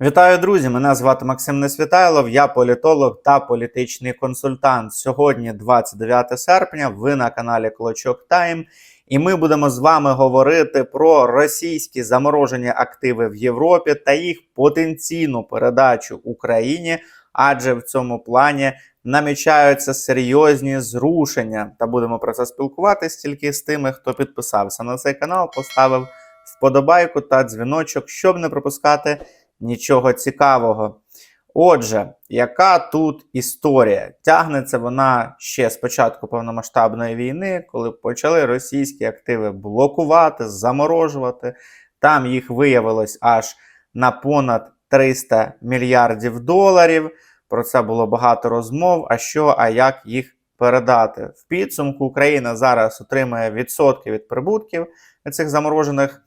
Вітаю, друзі! Мене звати Максим Несвітайлов, я політолог та політичний консультант. Сьогодні 29 серпня. Ви на каналі Клочок Тайм, і ми будемо з вами говорити про російські заморожені активи в Європі та їх потенційну передачу Україні, адже в цьому плані намічаються серйозні зрушення. Та будемо про це спілкуватись тільки з тими, хто підписався на цей канал, поставив вподобайку та дзвіночок, щоб не пропускати нічого цікавого. Отже, яка тут історія? Тягнеться вона ще з початку повномасштабної війни, коли почали російські активи блокувати, заморожувати. Там їх виявилось аж на понад 300 мільярдів доларів. Про це було багато розмов. А що, а як їх передати? В підсумку Україна зараз отримує відсотки від прибутків цих заморожених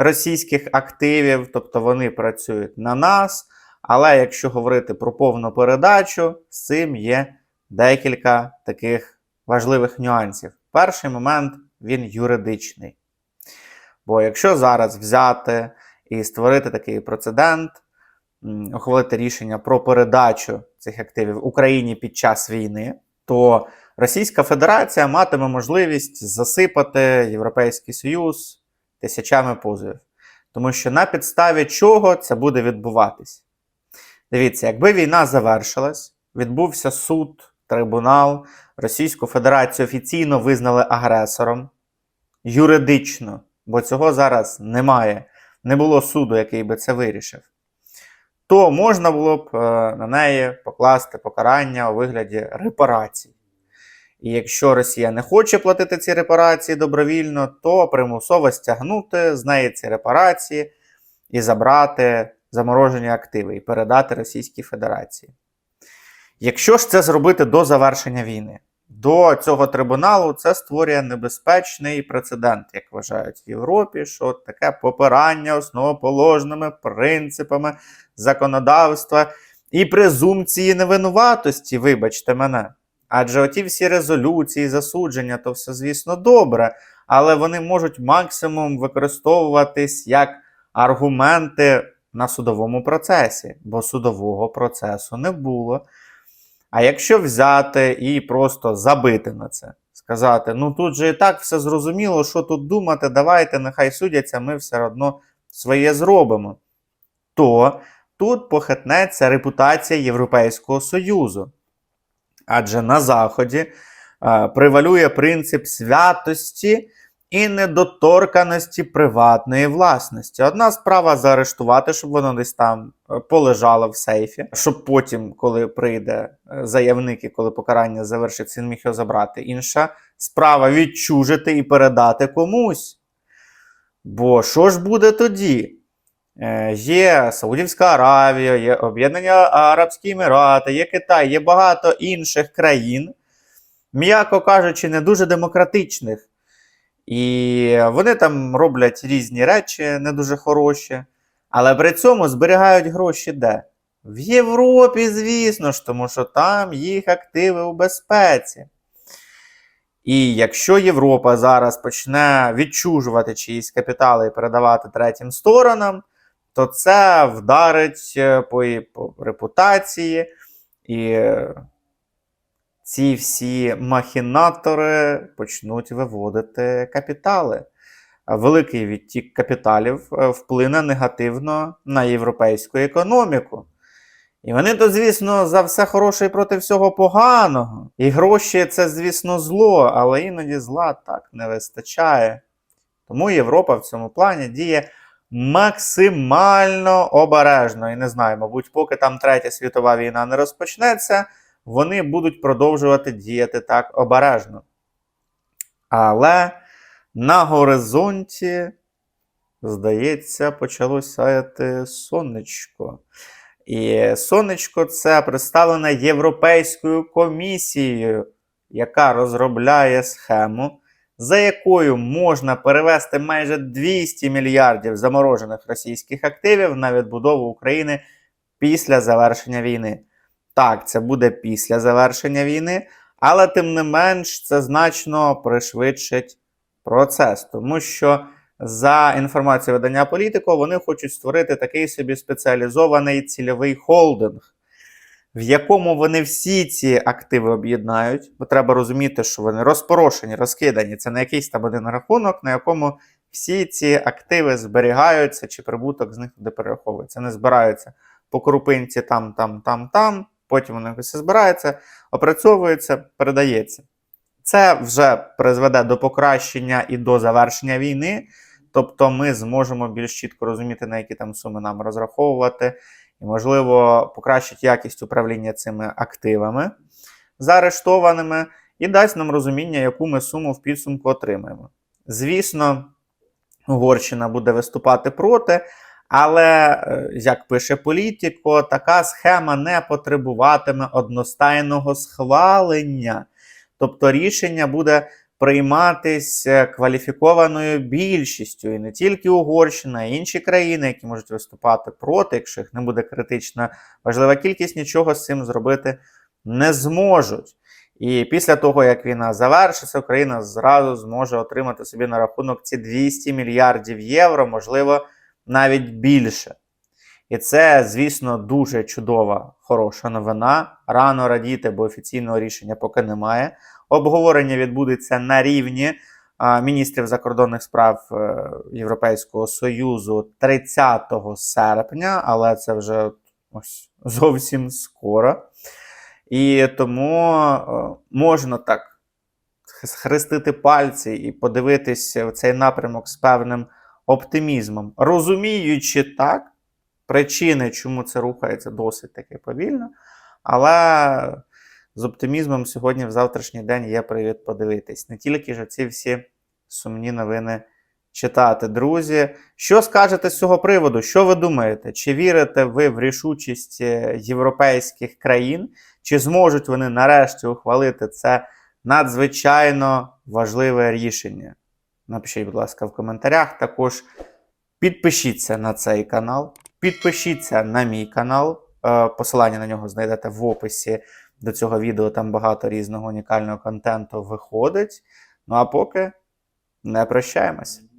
російських активів, тобто вони працюють на нас. Але якщо говорити про повну передачу, з цим є декілька таких важливих нюансів. Перший момент він юридичний. Бо якщо зараз взяти і створити такий прецедент, ухвалити рішення про передачу цих активів Україні під час війни, то Російська Федерація матиме можливість засипати Європейський Союз тисячами позовів. Тому що на підставі чого це буде відбуватись? Дивіться, якби війна завершилась, відбувся суд, трибунал, Російську Федерацію офіційно визнали агресором юридично, бо цього зараз немає. Не було суду, який би це вирішив. То можна було б е, на неї покласти покарання у вигляді репарацій. І якщо Росія не хоче платити ці репарації добровільно, то примусово стягнути з неї ці репарації і забрати заморожені активи і передати Російській Федерації. Якщо ж це зробити до завершення війни, до цього трибуналу це створює небезпечний прецедент, як вважають в Європі, що таке попирання основоположними принципами законодавства і презумпції невинуватості, вибачте мене. Адже оті всі резолюції, засудження, то все, звісно, добре, але вони можуть максимум використовуватись як аргументи на судовому процесі, бо судового процесу не було. А якщо взяти і просто забити на це, сказати: ну тут же і так все зрозуміло, що тут думати, давайте, нехай судяться, ми все одно своє зробимо, то тут похитнеться репутація Європейського Союзу. Адже на Заході е, превалює принцип святості і недоторканості приватної власності. Одна справа заарештувати, щоб воно десь там е, полежало в сейфі, щоб потім, коли прийде е, заявник і коли покарання завершиться, він міг його забрати. Інша справа відчужити і передати комусь. Бо що ж буде тоді? Е, Є Саудівська Аравія, є Об'єднані Арабські Емірати, є Китай, є багато інших країн, м'яко кажучи, не дуже демократичних. І вони там роблять різні речі, не дуже хороші, але при цьому зберігають гроші де? В Європі, звісно ж, тому що там їх активи у безпеці. І якщо Європа зараз почне відчужувати чиїсь капітали і передавати третім сторонам, то це вдарить е, по, по репутації, і е, ці всі махінатори почнуть виводити капітали. Великий відтік капіталів е, вплине негативно на європейську економіку. І вони то, звісно, за все хороше і проти всього поганого. І гроші це, звісно, зло, але іноді зла так не вистачає. Тому Європа в цьому плані діє максимально обережно. І не знаю, мабуть, поки там Третя світова війна не розпочнеться, вони будуть продовжувати діяти так обережно. Але на горизонті, здається, почало сяяти сонечко. І сонечко це представлене Європейською комісією, яка розробляє схему, за якою можна перевести майже 200 мільярдів заморожених російських активів на відбудову України після завершення війни. Так, це буде після завершення війни, але тим не менш це значно пришвидшить процес, тому що За інформацією видання політико, вони хочуть створити такий собі спеціалізований цільовий холдинг, в якому вони всі ці активи об'єднають. Бо треба розуміти, що вони розпорошені, розкидані. Це не якийсь там один рахунок, на якому всі ці активи зберігаються, чи прибуток з них туди перераховується. Не збираються по крупинці там, там, там, там. Потім воно якось збирається, опрацьовується, передається. Це вже призведе до покращення і до завершення війни. Тобто ми зможемо більш чітко розуміти, на які там суми нам розраховувати, і, можливо, покращить якість управління цими активами заарештованими, і дасть нам розуміння, яку ми суму в підсумку отримаємо. Звісно, Угорщина буде виступати проти, але, е, як пише політико, така схема не потребуватиме одностайного схвалення. Тобто рішення буде прийматись е, кваліфікованою більшістю, і не тільки Угорщина, а й інші країни, які можуть виступати проти, якщо їх не буде критична важлива кількість, нічого з цим зробити не зможуть. І після того, як війна завершиться, Україна зразу зможе отримати собі на рахунок ці 200 мільярдів євро, можливо, навіть більше. І це, звісно, дуже чудова, хороша новина. Рано радіти, бо офіційного рішення поки немає. Обговорення відбудеться на рівні міністрів закордонних справ е, Європейського Союзу 30 серпня, але це вже ось зовсім скоро. І тому е, можна так схрестити пальці і подивитися в цей напрямок з певним оптимізмом, розуміючи так, причини, чому це рухається досить таки повільно, але з оптимізмом сьогодні в завтрашній день є привід подивитись. Не тільки ж ці всі сумні новини читати. Друзі, що скажете з цього приводу? Що ви думаєте? Чи вірите ви в рішучість е, європейських країн? Чи зможуть вони нарешті ухвалити це надзвичайно важливе рішення? Напишіть, будь ласка, в коментарях. Також підпишіться на цей канал, підпишіться на мій канал. Е, Посилання на нього знайдете в описі до цього відео. Там багато різного унікального контенту виходить. Ну а поки не прощаємось.